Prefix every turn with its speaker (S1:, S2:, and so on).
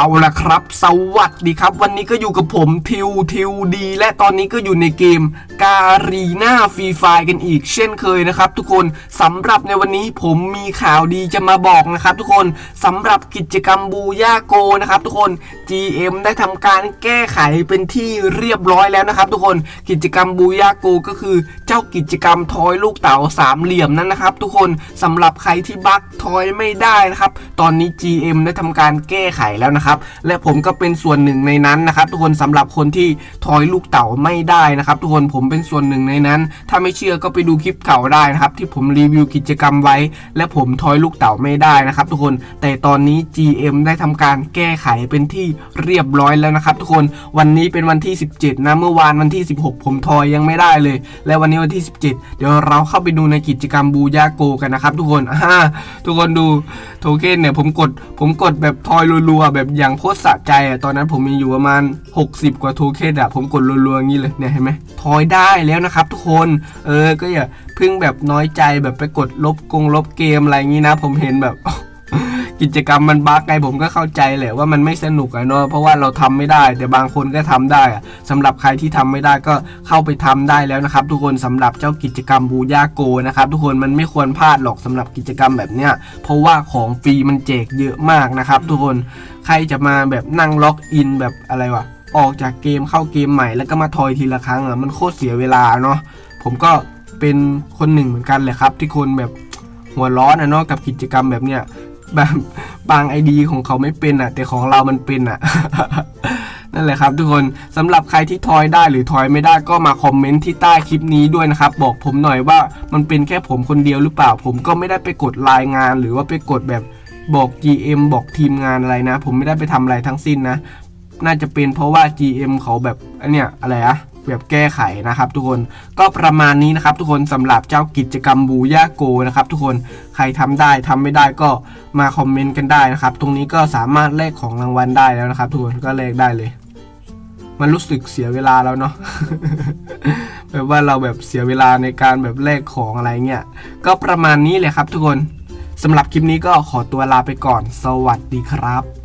S1: เอาละครับ สวัสดีครับ วันนี้ก็อยู่กับผมทิวทิวดี และตอนนี้ก็อยู่ในเกมการีนาฟรีไฟกันอีกเช่นเคยนะครับ ทุกคนสำหรับในวันนี้ผมมีข่าวดีจะมาบอกนะครับ ทุกคนสำหรับกิจกรรมบูย่าโกนะครับ ทุกคน GM ได้ทำการแก้ไขเป็นที่เรียบร้อยแล้วนะครับ ทุกคนกิจกรรมบูย่าโกก็คือเจ้ากิจกรรมทอยลูกเต๋าสามเหลี่ยมนั้นนะครับ ทุกคนสำหรับใครที่บั๊กทอยไม่ได้นะครับ ตอนนี้ GM ได้ทำการแก้ไขแล้วนะครับและผมก็เป็นส่วนหนึ่งในนั้นนะครับ ทุกคนสำหรับคนที่ทอยลูกเต๋าไม่ได้นะครับ ทุกคนผมเป็นส่วนหนึ่งในนั้น ถ้าไม่เชื่อก็ไปดูคลิปเก่าได้นะครับ ที่ผมรีวิวกิจกรรมไว้ และผมทอยลูกเต๋าไม่ได้นะครับ ทุกคนแต่ตอนนี้ GM ได้ทำการแก้ไขเป็นที่เรียบร้อยแล้วนะครับ ทุกคนวันนี้เป็นวันที่ 17 นะเมื่อวานวันที่ 16 ผมทอยยังไม่ได้เลย และวันนี้วันที่ 17 เดี๋ยวเราเข้าไปดูในกิจกรรมบูยาโกกันนะครับ ทุกคนอ่าทุกคนดูโทเค็นเนี่ยผมกดผมกดแบบทอยรัวๆแบบอย่างโคตรสะใจอะตอนนั้นผมมีอยู่ประมาณ 60 กว่าโทเค็นอะผมกดรัวๆอย่างนี้เลยเนี่ยเห็นไหมทอยได้แล้วนะครับทุกคนเออก็อย่าเพิ่งแบบน้อยใจแบบไปกดลบกงลบเกมอะไรอย่างนี้นะ ผมเห็นแบบ กิจกรรมมันบั๊กไงผมก็เข้าใจแหละว่ามันไม่สนุกอะเนาะเพราะว่าเราทำไม่ได้ แต่บางคนก็ทำได้อะสำหรับใครที่ทำไม่ได้ก็เข้าไปทำได้แล้วนะครับ ทุกคนสำหรับเจ้ากิจกรรมบูยาโกนะครับทุกคนมันไม่ควรพลาดหรอกสำหรับกิจกรรมแบบเนี้ยเพราะว่าของฟรีมันแจกเยอะมากนะครับทุกคนใครจะมาแบบนั่งล็อกอินแบบอะไรวะออกจากเกมเข้าเกมใหม่แล้วก็มาทอยทีละครั้งอะมันโคตรเสียเวลาเนาะผมก็เป็นคนหนึ่งเหมือนกันแหละครับ ที่คนแบบหัวร้อนอะเนาะกับกิจกรรมแบบเนี้ย แบบบางไอดีของเขาไม่เป็นอะ แต่ของเรามันเป็นอะ นั่นแหละครับ ทุกคนสำหรับใครที่ทอยได้หรือทอยไม่ได้ก็มาคอมเมนต์ที่ใต้คลิปนี้ด้วยนะครับ บอกผมหน่อยว่ามันเป็นแค่ผมคนเดียวหรือเปล่า ผมก็ไม่ได้ไปกดรายงาน หรือว่าไปกดแบบบอก GM บอกทีมงานอะไรนะ ผมไม่ได้ไปทำอะไรทั้งสิ้นนะ น่าจะเป็นเพราะว่า GM เขาแบบอันเนี้ยอะไรอะ แบบแก้ไขนะครับทุกคนก็ประมาณนี้นะครับทุกคนสำหรับเจ้ากิจกรรมบูย่าโกนะครับทุกคนใครทำได้ทำไม่ได้ก็มาคอมเมนต์กันได้นะครับตรงนี้ก็สามารถแลกของรางวัลได้แล้วนะครับ ทุกคนก็แลกได้เลย มันรู้สึกเสียเวลาแล้วเนาะแบบว่าเราแบบเสียเวลาในการแบบแลกของอะไรเงี้ยก็ประมาณนี้เลยครับ ทุกคนสำหรับคลิปนี้ก็ขอตัวลาไปก่อน สวัสดีครับ